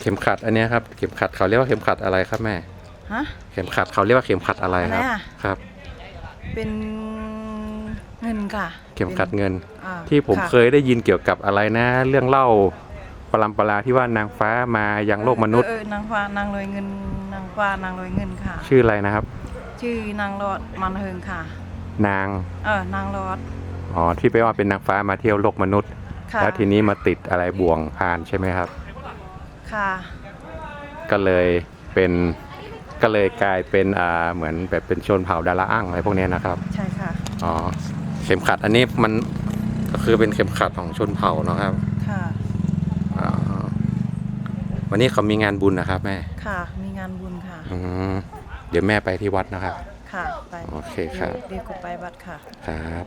เข็มขัดอันเนี้ยครับเข็มขัดเขาเรียกว่าเข็มขัดอะไรครับแม่ ฮะ เข็มขัดเขาเรียกว่าเข็มขัดอะไรครับอะไรอะ ครับ เป็นเงินค่ะเข็มขัดเงิน อ่าที่ผมะเคยได้ยินเกี่ยวกับอะไรนะ เรื่องเล่าปรำปราที่ว่านางฟ้ามายังโลกมนุษย์ เออเออนางฟ้านางลอยเงินนางฟ้านางลอยเงินค่ะ ชื่ออะไรนะครับ ชื่อนางรอดมันเฮิงค่ะ นางเออนางรอดอ๋อที่ไปว่าเป็นนางฟ้ามาเที่ยวโลกมนุษย์ ค่ะแล้วทีนี้มาติดอะไรบ่วงพานใช่ไหมครับ ค่ะ ก็เลยเป็นก็เลยกลายเป็นอ่าเหมือนแบบเป็นชนเผ่าดาราอ้างอะไรพวกเนี้ยนะครับ ใช่ค่ะ อ๋อเข็มขัดอันนี้มันก็คือเป็นเข็มขัดของชนเผ่าเนอะครับค่ะ อ๋อวันนี้เขามีงานบุญนะครับแม่ค่ะ มีงานบุญค่ะ อืมเดี๋ยวแม่ไปที่วัดนะครับ ค่ะ ไปโอเคครับ เดี๋ยวกูไปบัตรค่ะ ครับ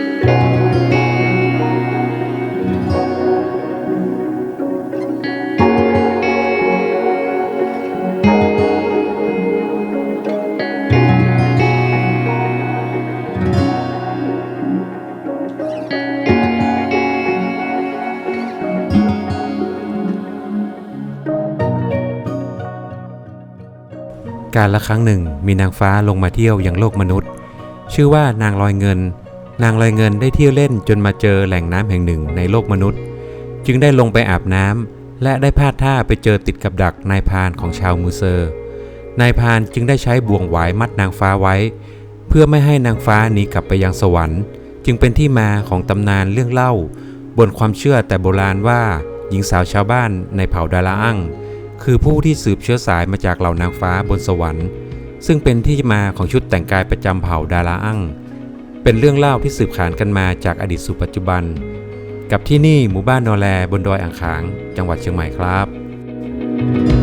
การละครั้งหนึ่งมีนางฟ้าลงมาเที่ยวยังโลกมนุษย์ ชื่อว่านางลอยเงิน นางลอยเงินได้เที่ยวเล่นจนมาเจอแหล่งน้ำแห่งหนึ่งในโลกมนุษย์ จึงได้ลงไปอาบน้ำและได้พลาดท่าไปเจอติดกับดักนายพานของชาวมูเซอร์นายพานจึงได้ใช้บ่วงหวายมัดนางฟ้าไว้ เพื่อไม่ให้นางฟ้าหนีกลับไปยังสวรรค์ จึงเป็นที่มาของตำนานเรื่องเล่า บนความเชื่อแต่โบราณว่า หญิงสาวชาวบ้านในเผ่าดาราอั้ง คือผู้ที่สืบเชื้อสายมาจากเหล่านางฟ้าบนสวรรค์ ซึ่งเป็นที่มาของชุดแต่งกายประจำเผ่าดาราอั้งเป็นเรื่องเล่าที่สืบขานกันมาจากอดีตสู่ปัจจุบัน กับที่นี่หมู่บ้านนอแลบนดอยอ่างขาง จังหวัดเชียงใหม่ครับ